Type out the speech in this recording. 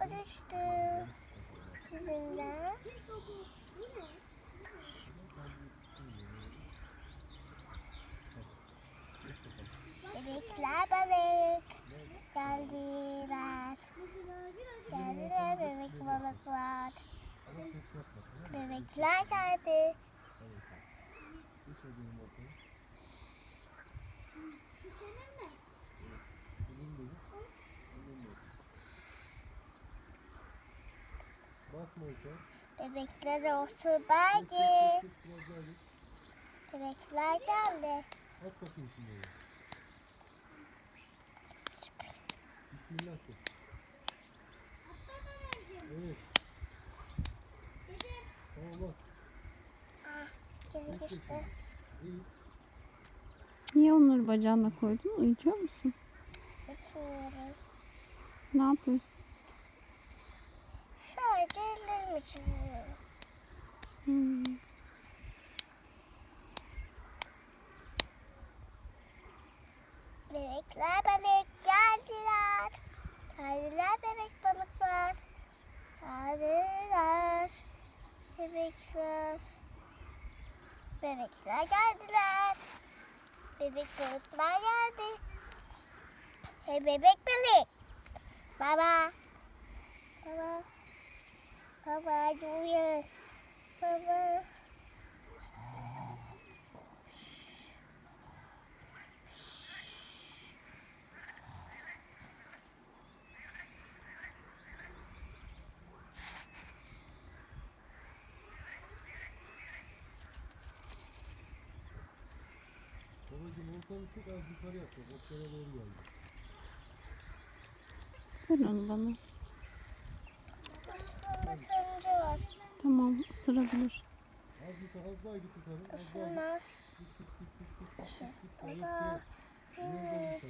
O düştü. Yüzünden. Bebekler balık geldiler. Geldiler bebek balıklar. Bebekler geldi. Bebekler daha git. Bebekler geldi. At bakayım şimdi. Bismillah. Evet. Tamam bak. İyi. Niye onları bacağına koydun? Uyutuyor musun? Uçuyorum. Ne yapıyorsun? Hmm. Bebekler balık geldiler. Geldiler bebek balıklar. Geldiler. Bebekler. Bebekler geldiler. Bebek balıklar geldi. Hey bebek balık. Baba. Baba. Baba uyan. Baba. Babacım oltanı çok az yukarı yap. bak, Oklara doğru geldi. Ver onu bana. Karınca var. Tamam ısırabilir. Isırmaz. Şey, git, git. Evet,